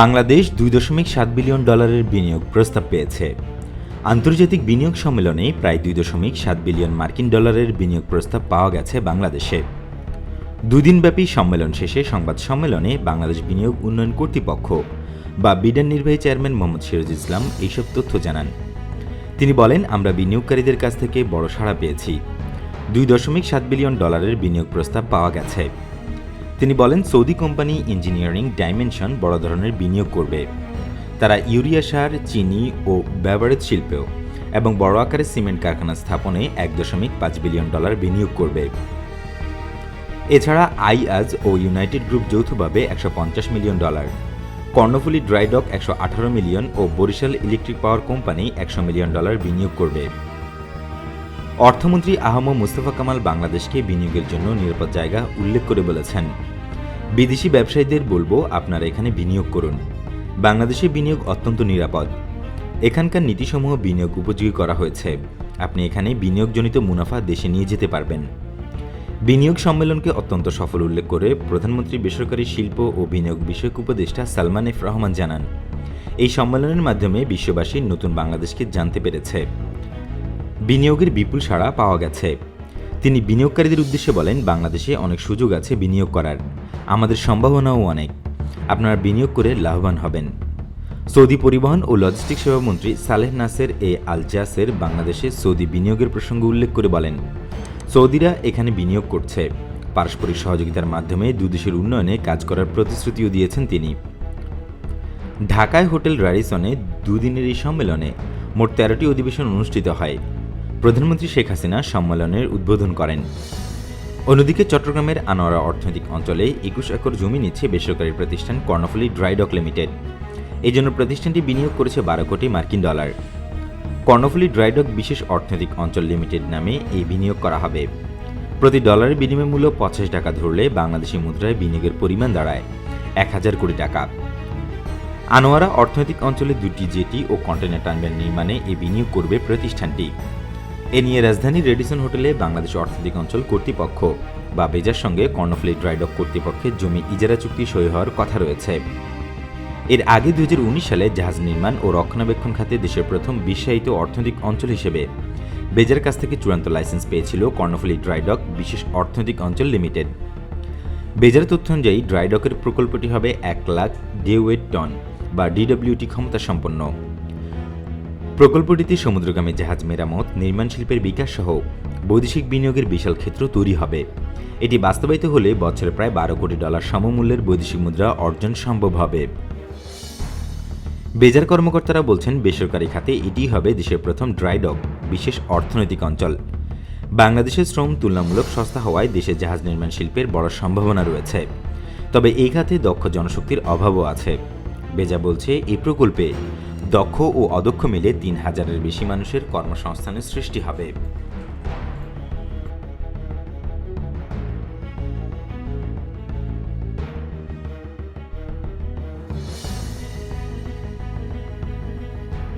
বাংলাদেশ দুই দশমিক সাত বিলিয়ন ডলারের বিনিয়োগ প্রস্তাব পেয়েছে। আন্তর্জাতিক বিনিয়োগ সম্মেলনে প্রায় দুই দশমিক সাত বিলিয়ন মার্কিন ডলারের বিনিয়োগ প্রস্তাব পাওয়া গেছে বাংলাদেশে। দুদিনব্যাপী সম্মেলন শেষে সংবাদ সম্মেলনে বাংলাদেশ বিনিয়োগ উন্নয়ন কর্তৃপক্ষ বা বিডান নির্বাহী চেয়ারম্যান মোহাম্মদ সিরাজ ইসলাম এইসব তথ্য জানান। তিনি বলেন, আমরা বিনিয়োগকারীদের কাছ থেকে বড় সাড়া পেয়েছি। দুই দশমিক সাত বিলিয়ন ডলারের বিনিয়োগ প্রস্তাব পাওয়া গেছে। তিনি বলেন, সৌদি কোম্পানি ইঞ্জিনিয়ারিং ডাইমেনশন বড় ধরনের বিনিয়োগ করবে। তারা ইউরিয়া সার, চিনি ও ব্যবহারেজ শিল্পেও এবং বড় আকারের সিমেন্ট কারখানা স্থাপনে এক দশমিক পাঁচ বিলিয়ন ডলার বিনিয়োগ করবে। এছাড়া আইআজ ও ইউনাইটেড গ্রুপ যৌথভাবে একশো পঞ্চাশ মিলিয়ন ডলার, কর্ণফুলী ড্রাইডক একশো আঠারো মিলিয়ন ও বরিশাল ইলেকট্রিক পাওয়ার কোম্পানি একশো মিলিয়ন ডলার বিনিয়োগ করবে। অর্থমন্ত্রী আহম মুস্তফা কামাল বাংলাদেশকে বিনিয়োগের জন্য নিরাপদ জায়গা উল্লেখ করে বলেছেন। বিদেশি ব্যবসায়ীদের বলব আপনারা এখানে বিনিয়োগ করুন। বাংলাদেশে বিনিয়োগ অত্যন্ত নিরাপদ। এখানকার নীতিসমূহ বিনিয়োগ উপযোগী করা হয়েছে। আপনি এখানে বিনিয়োগজনিত মুনাফা দেশে নিয়ে যেতে পারবেন। বিনিয়োগ সম্মেলনকে অত্যন্ত সফল উল্লেখ করে প্রধানমন্ত্রী বেসরকারি শিল্প ও বিনিয়োগ বিষয়ক উপদেষ্টা সালমান এফ রহমান জানান। এই সম্মেলনের মাধ্যমে বিশ্ববাসী নতুন বাংলাদেশকে জানতে পেরেছে। বিনিয়োগের বিপুল সাড়া পাওয়া গেছে। তিনি বিনিয়োগকারীদের উদ্দেশ্যে বলেন, বাংলাদেশে অনেক সুযোগ আছে বিনিয়োগ করার। আমাদের সম্ভাবনাও অনেক। আপনারা বিনিয়োগ করে লাভবান হবেন। সৌদি পরিবহন ও লজিস্টিক সেবা মন্ত্রী সালেহ নাসের এ আল জাসের বাংলাদেশে সৌদি বিনিয়োগের প্রসঙ্গ উল্লেখ করে বলেন, সৌদিরা এখানে বিনিয়োগ করছে। পারস্পরিক সহযোগিতার মাধ্যমে দুদেশের উন্নয়নে কাজ করার প্রতিশ্রুতিও দিয়েছেন তিনি। ঢাকায় হোটেল রাডিসনে দুদিনের এই সম্মেলনে মোট তেরোটি অধিবেশন অনুষ্ঠিত হয়। প্রধানমন্ত্রী শেখ হাসিনা সম্মেলনের উদ্বোধন করেন। অন্যদিকে চট্টগ্রামের আনোয়ারা অর্থনৈতিক অঞ্চলে একুশ একর জমি নিচ্ছে বেসরকারি প্রতিষ্ঠান কর্ণফুলী ড্রাইডক লিমিটেড। এই জন্য প্রতিষ্ঠানটি বিনিয়োগ করেছে বারো কোটি মার্কিন ডলার। কর্ণফুলি ড্রাইডক বিশেষ অর্থনৈতিক অঞ্চল লিমিটেড নামে এই বিনিয়োগ করা হবে। প্রতি ডলারের বিনিময় মূল্য পঞ্চাশ টাকা ধরলে বাংলাদেশি মুদ্রায় বিনিয়োগের পরিমাণ দাঁড়ায় এক হাজার কোটি টাকা। আনোয়ারা অর্থনৈতিক অঞ্চলে দুটি জেটি ও কন্টেনার টার্মিনাল নির্মাণে এই বিনিয়োগ করবে প্রতিষ্ঠানটি। এ নিয়ে রাজধানীর রেডিসন হোটেলে বাংলাদেশ অর্থনৈতিক অঞ্চল কর্তৃপক্ষ বা বেজার সঙ্গে কর্ণফুলী ড্রাইডক কর্তৃপক্ষের জমি ইজারা চুক্তি সই হওয়ার কথা রয়েছে। এর আগে দু হাজার উনিশ সালে জাহাজ নির্মাণ ও রক্ষণাবেক্ষণ খাতে দেশের প্রথম বিশ্বায়িত অর্থনৈতিক অঞ্চল হিসেবে বেজার কাছ থেকে চূড়ান্ত লাইসেন্স পেয়েছিল কর্ণফুলী ড্রাইডক বিশেষ অর্থনৈতিক অঞ্চল লিমিটেড। বেজার তথ্য অনুযায়ী ড্রাইডকের প্রকল্পটি হবে এক লাখ ডেওয়েট টন বা ডিডব্লিউটি ক্ষমতা সম্পন্ন। প্রকল্পটিতে সমুদ্রগামী জাহাজ মেরামত, নির্মাণ শিল্পের বিকাশ সহ বৈদেশিক বিনিয়োগের বিশাল ক্ষেত্র তৈরি হবে। এটি বাস্তবায়িত হলে বছরে প্রায় বারো কোটি ডলার সমমূল্যের বৈদেশিক মুদ্রা অর্জন সম্ভব হবে। বেজার কর্মকর্তারা বলছেন, বেসরকারি খাতে এটিই হবে দেশের প্রথম ড্রাইডক বিশেষ অর্থনৈতিক অঞ্চল। বাংলাদেশের শ্রম তুলনামূলক সস্তা হওয়ায় দেশে জাহাজ নির্মাণ শিল্পের বড় সম্ভাবনা রয়েছে। তবে এই খাতে দক্ষ জনশক্তির অভাবও আছে। বেজা বলছে, এই প্রকল্পে দক্ষ ও অদক্ষ মিলে তিন হাজারের বেশি মানুষের কর্মসংস্থানের সৃষ্টি হবে।